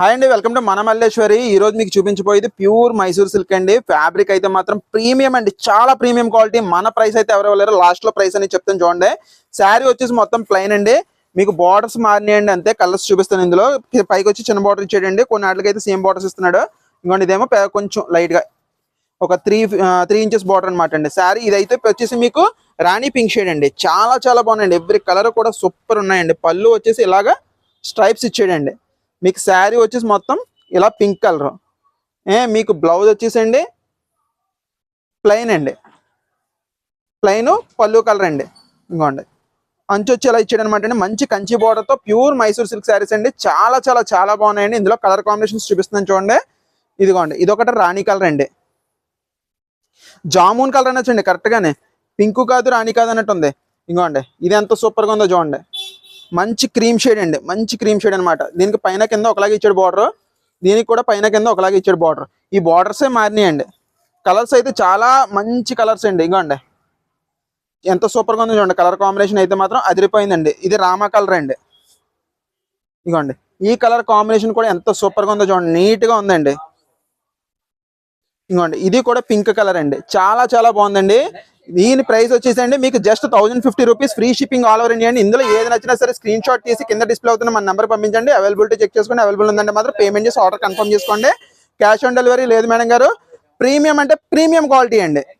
Hi అండి welcome to మన మల్లేశ్వరి ఈ రోజు మీకు చూపించబోయేది ప్యూర్ మైసూర్ సిల్క్ అండి. ఫ్యాబ్రిక్ అయితే మాత్రం ప్రీమియం అండి. చాలా ప్రీమియం క్వాలిటీ మన ప్రైస్ అయితే ఎవరు ఇవ్వలేరు. లాస్ట్లో ప్రైస్ అని చెప్తాను చూడండి. శారీ వచ్చేసి మొత్తం ప్లెయిన్ అండి. మీకు బార్డర్స్ మారినాయండి అంతే. కలర్స్ చూపిస్తాను ఇందులో. పైకి వచ్చి చిన్న బార్డర్ ఇచ్చాడండి కొన్ని వాటికి అయితే సేమ్ బార్డర్స్ ఇస్తున్నాడు. ఇంకోటి ఇదేమో కొంచెం లైట్గా ఒక త్రీ త్రీ ఇంచెస్ బార్డర్ అనమాట అండి. శారీ ఇదైతే వచ్చేసి మీకు రాణి పింక్ షేడ్ అండి. చాలా చాలా బాగుందండి ఎవ్రీ కలర్ కూడా సూపర్ ఉన్నాయండి. పళ్ళు వచ్చేసి ఇలాగా స్ట్రైప్స్ ఇచ్చాడండి మీకు శారీ వచ్చేసి మొత్తం ఇలా పింక్ కలర్. ఏ మీకు బ్లౌజ్ వచ్చేసండి. ప్లెయిన్ అండి. ప్లెయిన్ పళ్ళు కలర్ అండి. ఇంకోండి. అంచు వచ్చి ఇలా ఇచ్చాడు అనమాట అండి. మంచి కంచి బోర్డర్తో ప్యూర్ మైసూర్ సిల్క్ శారీస్ అండి. చాలా చాలా చాలా బాగున్నాయండి. ఇందులో కలర్ కాంబినేషన్స్ చూపిస్తున్నాను చూడండి. ఇదిగోండి. ఇదొకటి రాణి కలర్ అండి. జామున్ కలర్ అనొచ్చండి కరెక్ట్గానే పింక్ కాదు రాణి కాదు అన్నట్టు ఉంది. ఇంకోండి. ఇది ఎంత సూపర్గా ఉందో చూడండి. మంచి క్రీమ్ షేడ్ అండి. మంచి క్రీమ్ షేడ్ అనమాట దీనికి పైన కింద ఒకలాగే ఇచ్చాడు బార్డర్ దీనికి కూడా పైన కింద ఒకలాగే ఇచ్చాడు బార్డర్ ఈ బార్డర్సే మారినాయండి. కలర్స్ అయితే చాలా మంచి కలర్స్ అండి. ఇంకోండి ఎంత సూపర్గా ఉంది ఉందో చూడండి. కలర్ కాంబినేషన్ అయితే మాత్రం అదిరిపోయిందండి. ఇది రామా కలర్ అండి. ఇగోండి. ఈ కలర్ కాంబినేషన్ కూడా ఎంత సూపర్గా ఉందో చూడండి. నీట్గా ఉందండి. ఇగోండి. ఇది కూడా పింక్ కలర్ అండి. చాలా చాలా బాగుందండి. దీని ప్రైస్ వచ్చేసండి మీకు just thousand fifty rupees free shipping all over India అండి. ఇందులో ఏది నచ్చినా సరే స్క్రీన్ షాట్ తీసి కింద డిస్ప్లే అవుతున్న మన నెంబర్ పంపించండి. అవైలబిలిటీ చెక్ చేసుకోండి అవైలబుల్ ఉందంటే మాత్రం పేమెంట్ చేసి ఆర్డర్ కన్ఫర్మ్ చేసుకోండి. క్యాష్ ఆన్ డెలివరీ లేదు మేడం గారు. ప్రీమియం అంటే ప్రీమియం క్వాలిటీ అండి.